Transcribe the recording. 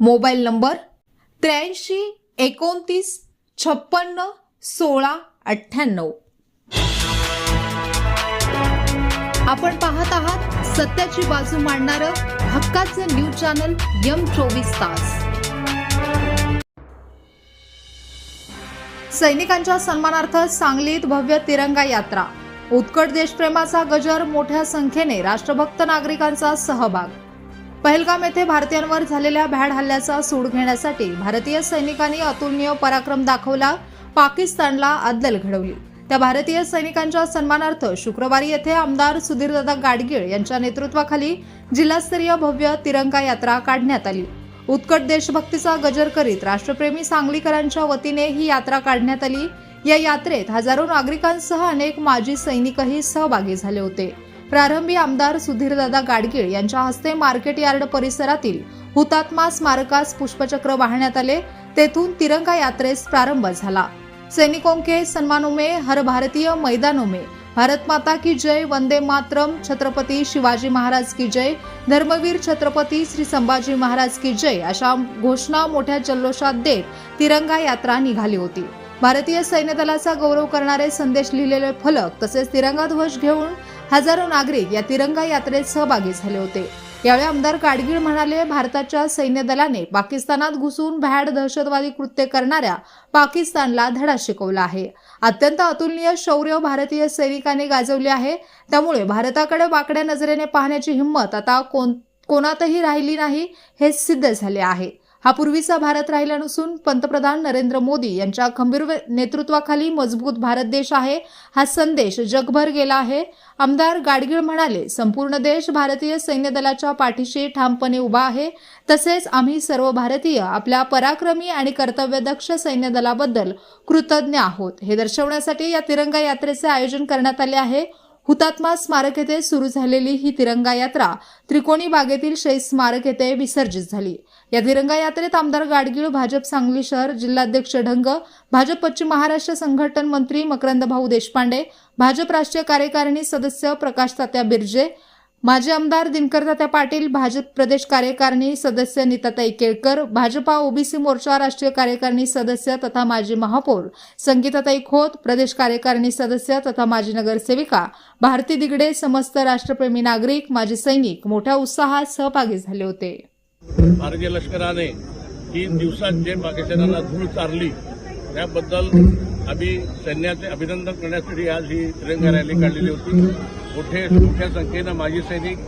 Mobile number त्र्याऐंशी एकोणतीस छप्पन्न सोळा अठ्ठ्याण्णव. आपण पाहत आहात सत्याची बाजू मांडणारं हक्काचं न्यूज चॅनल यम चोवीस तास. सैनिकांच्या सन्मानार्थ सांगलीत भव्य तिरंगा यात्रा. उत्कट देशप्रेमाचा गजर मोठ्या संख्येने राष्ट्रभक्त नागरिकांचा सहभाग. पहलगाम येथे भारतीयांवर झालेल्या भ्याड हल्ल्याचा सूड घेण्यासाठी भारतीय सैनिकांनी अतुलनीय पराक्रम दाखवला पाकिस्तानला अद्दल घडवली. त्या भारतीय सैनिकांच्या सन्मानार्थ शुक्रवारी येथे आमदार सुधीरदादा गाडगीळ यांच्या नेतृत्वाखाली जिल्हास्तरीय भव्य तिरंगा यात्रा काढण्यात आली. उत्कट देशभक्तीचा गजर करीत राष्ट्रप्रेमी सांगलीकरांच्या वतीने ही यात्रा काढण्यात आली. या यात्रेत हजारो नागरिकांसह अनेक माजी सैनिकही सहभागी झाले होते. प्रारंभी आमदार सुधीरदादा गाडगीळ यांच्या हस्ते मार्केट यार्ड परिसरातील हुतात्मा स्मारकास पुष्पचक्र वाहण्यात आले. तेथून तिरंगा यात्रेस प्रारंभ झाला. सैनिकों के सम्मानों में हर भारतीय मैदानों में भारत माता की जय वंदे मातरम छत्रपती शिवाजी महाराज की जय धर्मवीर छत्रपती श्री संभाजी महाराज की जय अशा घोषणा मोठ्या जल्लोषात देत तिरंगा यात्रा निघाली होती. भारतीय सैन्य दलाचा गौरव करणारे संदेश लिहिलेले फलक तसेच तिरंगा ध्वज घेऊन हजारो नागरिक या तिरंगा यात्रेत सहभागी झाले होते. यावेळी आमदार काडगीळ म्हणाले भारताच्या सैन्य दलाने पाकिस्तानात घुसून भ्याड दहशतवादी कृत्य करणाऱ्या पाकिस्तानला धडा शिकवला आहे. अत्यंत अतुलनीय शौर्य भारतीय सैनिकांनी गाजवले आहे. त्यामुळे भारताकडे वाकड्या नजरेने पाहण्याची हिंमत आता कोण कोणातही राहिली नाही हे सिद्ध झाले आहे. हा पूर्वीचा भारत राहिला नसून पंतप्रधान नरेंद्र मोदी यांच्या खंबीर नेतृत्वाखाली मजबूत भारत देश आहे. हा संदेश जगभर गेला आहे. आमदार गाडगीळ म्हणाले संपूर्ण देश भारतीय सैन्य दलाच्या पाठीशी ठामपणे उभा आहे. तसेच आम्ही सर्व भारतीय आपल्या पराक्रमी आणि कर्तव्यदक्ष सैन्य दलाबद्दल कृतज्ञ आहोत. हे दर्शवण्यासाठी या तिरंगा यात्रेचे आयोजन करण्यात आले आहे. हुतात्मा स्मारक येथे सुरू झालेली ही तिरंगा यात्रा त्रिकोणी बागेतील शहीद स्मारक येथे विसर्जित झाली. या तिरंगा यात्रेत आमदार गाडगीळ भाजप सांगली शहर जिल्हाध्यक्ष ढंग भाजप पश्चिम महाराष्ट्र संघटन मंत्री मकरंद भाऊ देशपांडे भाजप राष्ट्रीय कार्यकारिणी सदस्य प्रकाश तात्या बिर्जे माजी आमदार दिनकर तात्या पाटील भाजप प्रदेश कार्यकारिणी सदस्य नीताताई केळकर भाजपा ओबीसी मोर्चा राष्ट्रीय कार्यकारिणी सदस्य तथा माजी महापौर संगीताताई खोत प्रदेश कार्यकारिणी सदस्य तथा माजी नगरसेविका भारती दिगडे समस्त राष्ट्रप्रेमी नागरिक माजी सैनिक मोठ्या उत्साहात सहभागी झाले होते. भारतीय लष्कराने तीन दिवसात जे पाकिस्तानाला धूळ चारली त्याबद्दल आम्ही सैन्याचे अभिनंदन करण्यासाठी आज ही तिरंगा रॅली काढलेली होती. मोठे मोठ्या संख्येनं माजी सैनिक